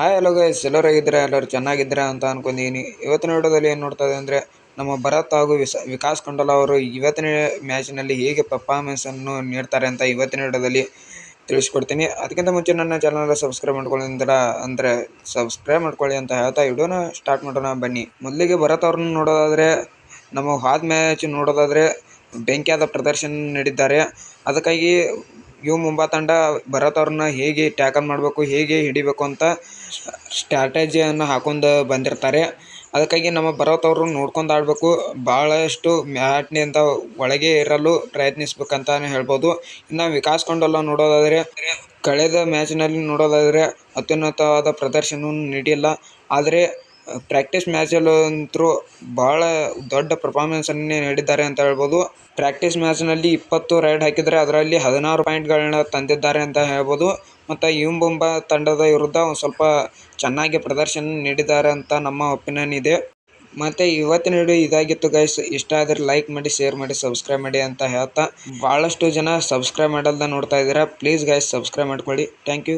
Hi hello guys ಎಲ್ಲರೂ ಹೇಗಿದ್ದೀರಾ? ಎಲ್ಲರೂ ಚೆನ್ನಾಗಿದ್ದೀರಾ ಅಂತ ಅನ್ಕೊಂಡಿದ್ದೀನಿ ಇವತ್ತಿನ ವಿಡಿಯೋದಲ್ಲಿ ಏನು ನೋಡ್ತಾ ಇದೆ ಅಂದರೆ, ನಮ್ಮ ಭರತ್ ಹಾಗೂ ವಿಸ, ವಿಕಾಸ್ ಕಂಡಲ ಅವರು ಇವತ್ತಿನ ಮ್ಯಾಚ್ನಲ್ಲಿ ಹೇಗೆ ಪರ್ಫಾರ್ಮೆನ್ಸನ್ನು ನೀಡ್ತಾರೆ ಅಂತ ಇವತ್ತಿನ ವಿಡಿಯೋದಲ್ಲಿ ತಿಳಿಸ್ಕೊಡ್ತೀನಿ. ಅದಕ್ಕಿಂತ ಮುಂಚೆ ನನ್ನ ಚಾನಲ್ ಸಬ್ಸ್ಕ್ರೈಬ್ ಮಾಡ್ಕೊಳ್ಳಿ ಅಂತ ಅಂದರೆ ಸಬ್ಸ್ಕ್ರೈಬ್ ಮಾಡ್ಕೊಳ್ಳಿ ಅಂತ ಹೇಳ್ತಾ ವಿಡಿಯೋನ ಸ್ಟಾರ್ಟ್ ಮಾಡೋಣ ಬನ್ನಿ. ಮೊದಲಿಗೆ ಭರತ್ ಅವ್ರನ್ನ ನೋಡೋದಾದರೆ, ನಮ್ಮ ಹಾದ್ ಮ್ಯಾಚ್ ನೋಡೋದಾದರೆ ಬೆಂಕಿಯಾದ ಪ್ರದರ್ಶನ ನೀಡಿದ್ದಾರೆ. ಅದಕ್ಕಾಗಿ ಯು ಮುಂಬಾ ತಂಡ ಭರತ್ ಅವ್ರನ್ನ ಹೇಗೆ ಟ್ಯಾಕಲ್ ಮಾಡಬೇಕು, ಹೇಗೆ ಹಿಡಿಬೇಕು ಅಂತ ಸ್ಟ್ರಾಟಜಿಯನ್ನು ಹಾಕೊಂಡು ಬಂದಿರ್ತಾರೆ. ಅದಕ್ಕಾಗಿ ನಮ್ಮ ಭರತ್ ಅವರು ನೋಡ್ಕೊಂಡು ಆಡಬೇಕು. ಭಾಳಷ್ಟು ಮ್ಯಾಟ್ನಿಂದ ಒಳಗೆ ಇರಲು ಪ್ರಯತ್ನಿಸ್ಬೇಕಂತಲೇ ಹೇಳ್ಬೋದು. ಇನ್ನು ವಿಕಾಸ್ ಕೊಂಡಲ್ಲ ನೋಡೋದಾದರೆ, ಕಳೆದ ಮ್ಯಾಚ್ನಲ್ಲಿ ನೋಡೋದಾದರೆ ಅತ್ಯುನ್ನತವಾದ ಪ್ರದರ್ಶನವನ್ನು ನೀಡಿಲ್ಲ. ಆದರೆ ಪ್ರಾಕ್ಟೀಸ್ ಮ್ಯಾಚಲ್ಲಂತೂ ಭಾಳ ದೊಡ್ಡ ಪರ್ಫಾರ್ಮೆನ್ಸನ್ನೇ ನೀಡಿದ್ದಾರೆ ಅಂತ ಹೇಳ್ಬೋದು. ಪ್ರಾಕ್ಟೀಸ್ ಮ್ಯಾಚ್ನಲ್ಲಿ ಇಪ್ಪತ್ತು ರೈಡ್ ಹಾಕಿದರೆ ಅದರಲ್ಲಿ ಹದಿನಾರು ಪಾಯಿಂಟ್ಗಳನ್ನ ತಂದಿದ್ದಾರೆ ಅಂತ ಹೇಳ್ಬೋದು. ಮತ್ತು ಯುಂಬುಂಬ ತಂಡದ ವಿರುದ್ಧ ಒಂದು ಸ್ವಲ್ಪ ಚೆನ್ನಾಗಿ ಪ್ರದರ್ಶನ ನೀಡಿದ್ದಾರೆ ಅಂತ ನಮ್ಮ ಒಪಿನಿಯನ್ ಇದೆ. ಮತ್ತು ಇವತ್ತಿನ ವಿಡಿಯೋ ಇದಾಗಿತ್ತು ಗೈಸ್ ಇಷ್ಟ ಆದರೆ ಲೈಕ್ ಮಾಡಿ ಶೇರ್ ಮಾಡಿ ಸಬ್ಸ್ಕ್ರೈಬ್ ಮಾಡಿ ಅಂತ ಹೇಳ್ತಾ. ಭಾಳಷ್ಟು ಜನ ಸಬ್ಸ್ಕ್ರೈಬ್ ಮಾಡಲ್ದ ನೋಡ್ತಾ ಇದ್ದೀರಾ. ಪ್ಲೀಸ್ ಗೈಸ್ ಸಬ್ಸ್ಕ್ರೈಬ್ ಮಾಡ್ಕೊಳ್ಳಿ. Thank you